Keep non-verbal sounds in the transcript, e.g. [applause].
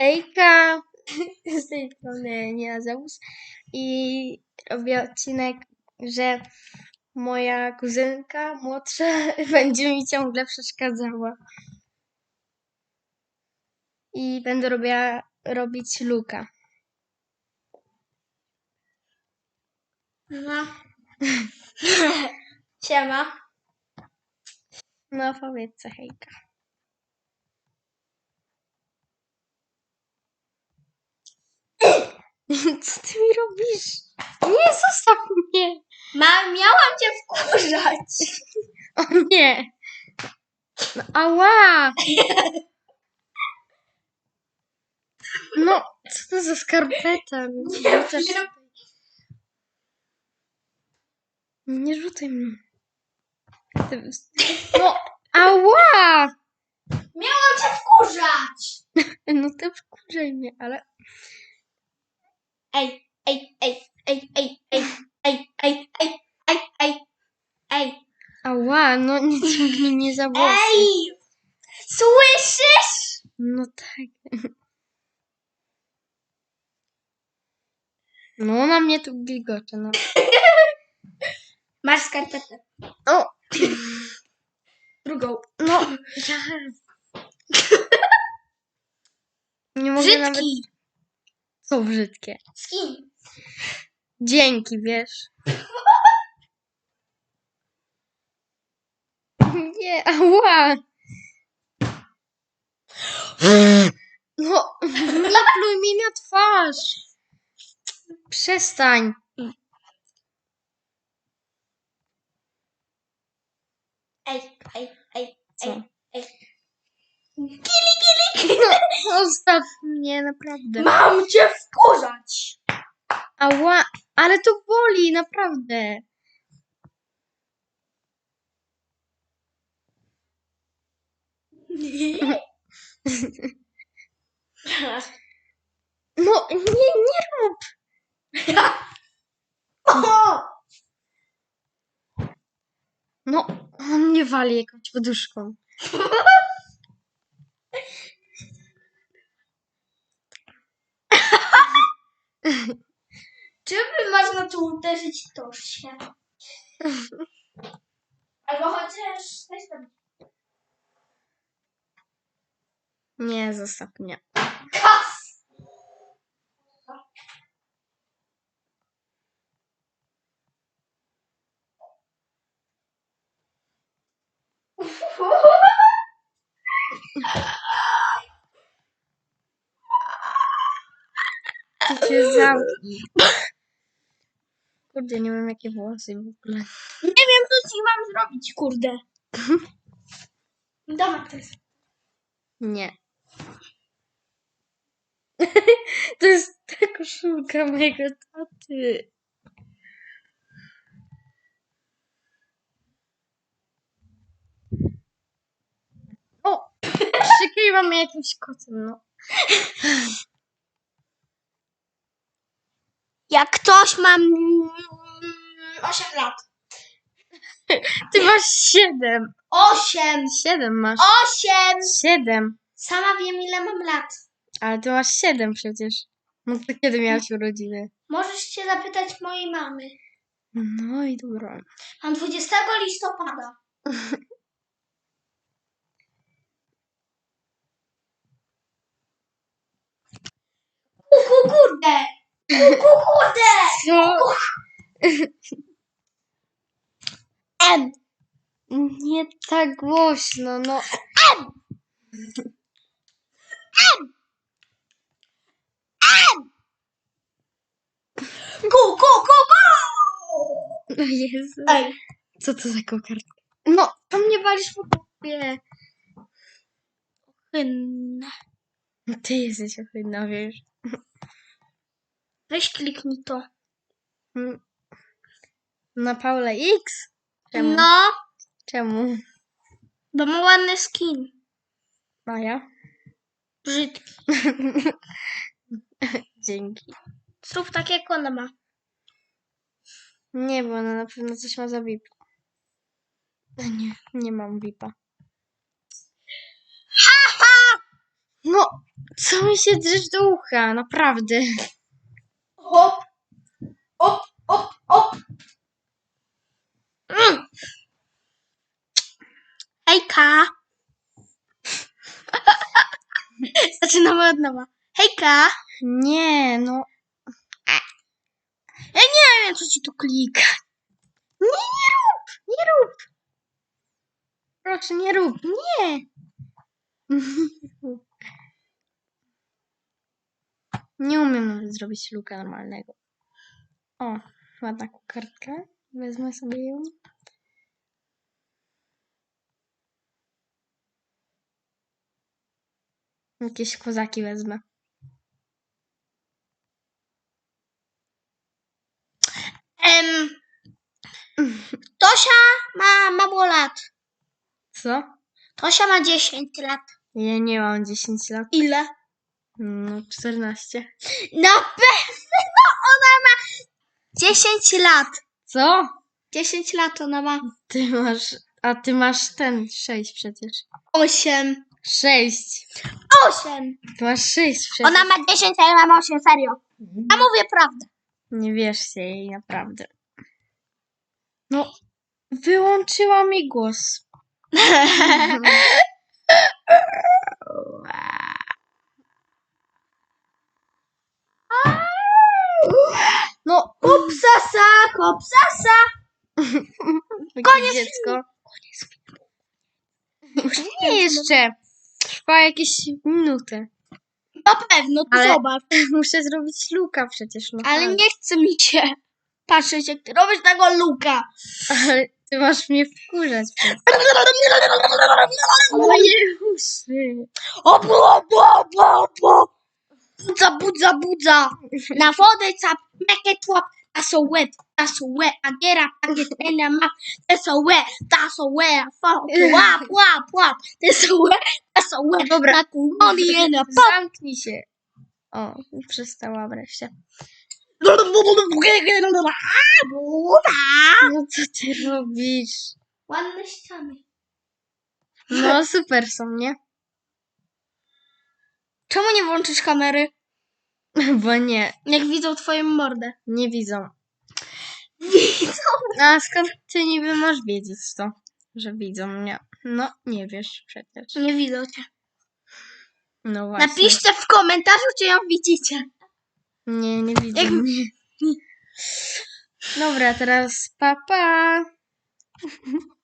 Hejka! [laughs] Z tej strony Nina Zeus i robię odcinek, że moja kuzynka młodsza [laughs] będzie mi ciągle przeszkadzała. I będę robiła, robić luka. No. [laughs] Siema. No powiedz co, hejka. [laughs] Co ty mi robisz? Nie, zostaw mnie! Ma, miałam cię wkurzać. [laughs] O nie! No, ała! No, co to za skarpeta? Nie, rzucasz... nie rzucaj mnie. Ty- No, ała! Miałam cię wkurzać. [laughs] No ty wkurzaj mnie, ale... Ej, ej, ej, ej, ej, ej, ej, ej, ej, ej, ej, ej. Ała, no nie ciągnij mnie za włosy. Ej! Słyszysz? No tak. No na mnie tu gilgocze, no. Masz skarpetę. O! Drugą. No, ja... Nie Co brzydkie? Skin. Dzięki, wiesz. [laughs] Nie, ała! No, nie pluj mi na twarz! Przestań! Ej, ej, ej, Co? ej, ej. Gili, gili. Zostaw mnie, naprawdę. Mam cię wkurzać. Ała, ale to boli, naprawdę. [laughs] No, nie, nie rób! O! No, on mnie wali jakąś poduszką. [laughs] Czy by można tu uderzyć toż się? Albo chociaż tam Nie, zostaw mnie. Ty się zamknij. Kurde, nie wiem jakie włosy w ogóle. Nie wiem, co ci mam zrobić, kurde. Dawaj, to jest. Nie. [laughs] To jest ta koszulka mojego taty. O! [laughs] Przykrywa mnie jakimś kotem, no. Jak ktoś ma 8 lat. Ty masz siedem. 8! Siedem masz. 8! Siedem. Sama wiem, ile mam lat. Ale ty masz siedem przecież. No to kiedy miałaś urodziny? Możesz się zapytać mojej mamy. No i dobra. Mam 20 listopada. [laughs] Kuku, kurde! Kuku! Co? M! Nie tak głośno, no. Ku, ku, ku, ku! No Jezu. Ej, Co to za kokardka? No, to mnie walisz po głowie. ohydne. No Ty jesteś ohydna, wiesz. Weź kliknij to. Na Paula X? Czemu? No, Czemu? bo ma ładny skin. Maja? Brzydki. [laughs] Dzięki. Zrób tak, jak ona ma. Nie, bo ona na pewno coś ma za VIP. A nie, nie mam VIPa. No, Co mi się drzesz do ucha, naprawdę. Zaczynamy od nowa. Hejka. Nie, no. Ja nie wiem, co ci tu klika. Nie, nie rób, nie rób. Proszę, nie rób, nie. Nie umiem nawet zrobić luka normalnego. O, ładna kokardka. Wezmę sobie ją. Jakieś kozaki wezmę. Em, Tosia ma mało lat. Co? Tosia ma 10 lat. Ja nie mam 10 lat. Ile? No, 14. Na pewno ona ma 10 lat. Co? 10 lat ona ma. Ty masz. A ty masz ten 6 przecież. 8. 6. 8. Ty masz 6 przecież. Ona ma 10, a ja mam 8, serio. Ja mówię prawdę. Nie wierzcie jej, naprawdę. No, wyłączyła mi głos. [laughs] No, Kopsasa, kopsasa. [laughs] koniec dziecko. Nie jeszcze. Trwa jakieś minutę. Na pewno, to Ale- zobacz. [laughs] Muszę zrobić luka przecież. No Ale tak. nie chce mi się patrzeć, jak ty robisz tego luka. Ale ty masz mnie wkurzać. przecież. Moje uszy. [laughs] O, bo, bo, bo, bo. Budza, budza, budza. Na wodę cap, make it łap. That's so wet, that's so wet. I get up, I get in the mouth. That's so wet, that's so wet. Fuck, łap, łap, łap. That's so wet, that's so wet. Dobra. Kuloni in the pop. Zamknij się. O, przestała wreszcie. No co ty robisz? Ładne ściany. No super są, nie? Czemu nie włączysz kamery? [laughs] Bo nie, Jak widzą twoją mordę. nie widzą. Widzą. A skąd ty niby masz wiedzieć to, że widzą mnie? No, nie wiesz przecież. Nie widzą cię. No właśnie. Napiszcie w komentarzu, czy ją widzicie. Nie, nie widzą Jak-. Dobra, teraz papa. Pa. [laughs]